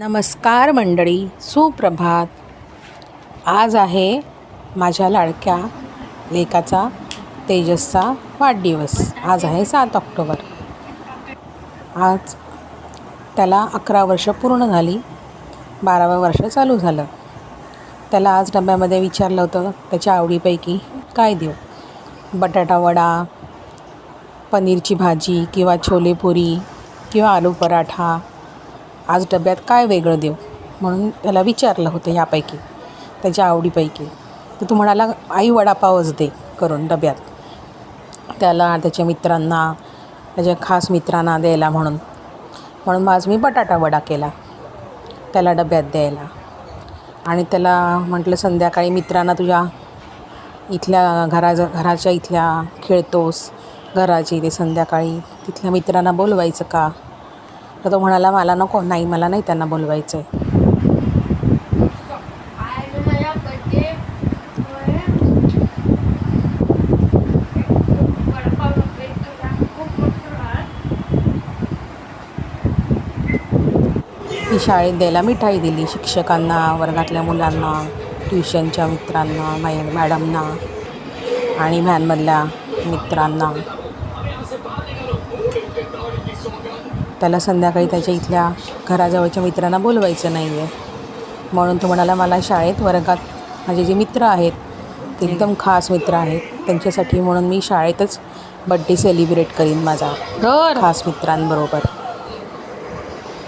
नमस्कार मंडळी सुप्रभात. आज आहे माझ्या लाडक्या लेकाचा तेजसचा वाढदिवस. आज आहे सात ऑक्टोबर. आज त्याला अकरा वर्ष पूर्ण झाली बारावं वर्ष चालू झालं. त्याला आज डब्यामध्ये विचारलं होतं त्याच्या आवडीपैकी काय देऊ? बटाटा वडा पनीरची भाजी किंवा छोलेपुरी किंवा आलू पराठा आज डब्यात काय वेगळं देऊ? म्हणून त्याला विचारलं होतं ह्यापैकी त्याच्या आवडीपैकी. तर तू म्हणाला आई वडापावच दे करून डब्यात. त्याला त्याच्या मित्रांना त्याच्या खास मित्रांना द्यायला म्हणून. म्हणून मग आज मी बटाटा वडा केला त्याला डब्यात द्यायला. आणि त्याला म्हटलं संध्याकाळी मित्रांना तुझ्या इथल्या घरा घराच्या इथल्या खेळतोस घराची ते संध्याकाळी तिथल्या मित्रांना बोलवायचं का? तर तो म्हणाला मला नको नाही मला नाही त्यांना बोलवायचं आहे ती शाळेत द्यायला मिठाई दिली शिक्षकांना वर्गातल्या मुलांना ट्युशनच्या मित्रांना मॅ मॅडमना आणि व्हॅनमधल्या मित्रांना. त्याला संध्याकाळी त्याच्या इथल्या घराजवळच्या मित्रांना बोलवायचं नाही आहे. म्हणून तो म्हणाला मला शाळेत वर्गात माझे जे मित्र आहेत ते एकदम खास मित्र आहेत. त्यांच्यासाठी म्हणून मी शाळेतच बड्डे सेलिब्रेट करीन माझा खास मित्रांबरोबर.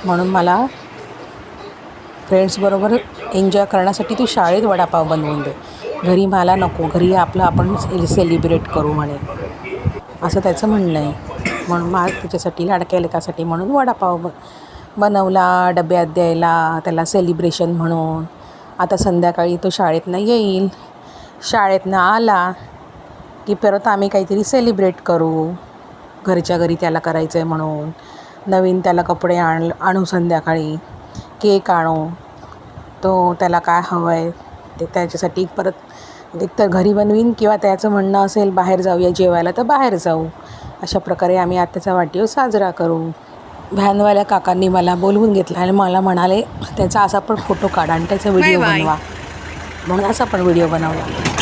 म्हणून मला फ्रेंड्सबरोबर एन्जॉय करण्यासाठी तू शाळेत वडापाव बनवून दे. घरी मला नको घरी आपलं आपण सेल सेलिब्रेट करू म्हणे. असं त्याचं म्हणणं आहे. म्हणून मग आज त्याच्यासाठी लाडक्या लेकासाठी म्हणून वडापाव ब बनवला डब्यात द्यायला त्याला सेलिब्रेशन म्हणून. आता संध्याकाळी तो शाळेतनं येईल. शाळेतनं आला की परत आम्ही काहीतरी सेलिब्रेट करू. घरच्या घरी त्याला करायचं आहे म्हणून. नवीन त्याला कपडे आण आणू संध्याकाळी. केक आणू. तो त्याला काय हवं आहे ते त्याच्यासाठी परत एकतर घरी बनवीन किंवा त्याचं म्हणणं असेल बाहेर जाऊया जेवायला तर बाहेर जाऊ. अशा प्रकारे आम्ही आत्याचा वाढदिवस साजरा करू. व्हॅनवाल्या काकांनी मला बोलवून घेतलं आणि मला म्हणाले त्याचा असा पण फोटो काढा आणि त्याचा व्हिडिओ बनवा. म्हणून असा पण व्हिडिओ बनवला.